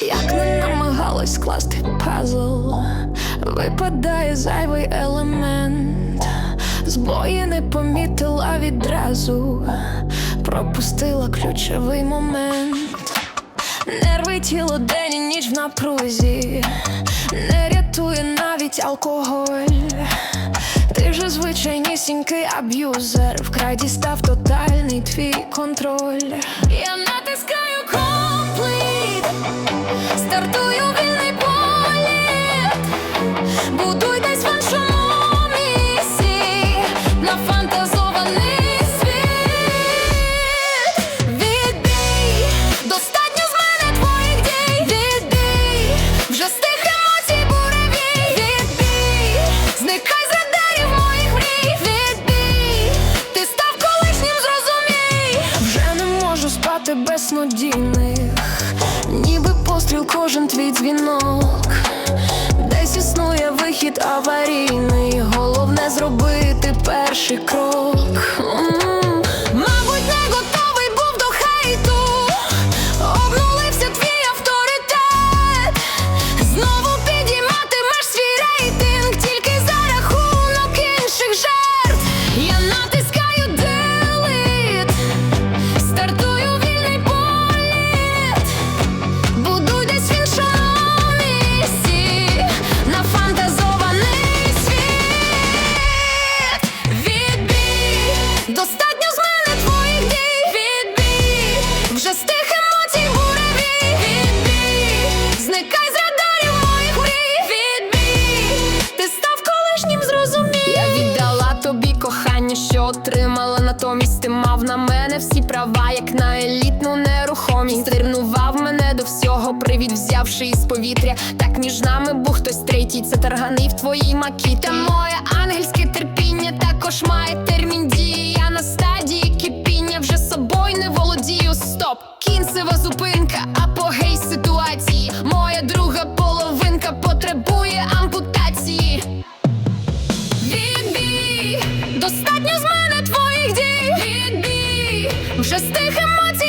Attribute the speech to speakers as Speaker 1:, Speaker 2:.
Speaker 1: Як не намагалась скласти пазл, випадає зайвий елемент. Збої не помітила відразу, пропустила ключовий момент. Нерви тіло день і ніч в напрузі, не рятує навіть алкоголь. Ти вже звичайнісінький аб'юзер, вкрай дістав тотальний твій контроль. Я стартую вільний політ, будуй в іншому місці, нафантазований світ. Відбій, достатньо з мене твоїх дій. Відбій, вже з тих емоцій буревій. Відбій, зникай з моїх мрій. Відбій, ти став колишнім, зрозумій. Вже не можу спати без снодійних, ніби постріл кожен твій дзвінок. Десь існує вихід аварійний, головне зробити перший крок. Буревій. Відбій, зникай з моїх мрій. Ти став колишнім, зрозумій. Я віддала тобі кохання, що отримала натомість. Ти мав на мене всі права, як на елітну нерухомість. Тренував мене до всього, привід взявши із повітря. Так між нами був хтось третій. Це таргани в твоїй макі. Та моє ангельське терпіння також має термін дії. Я на достатньо з мене твоїх дій. Відбій, вже стих тих емоцій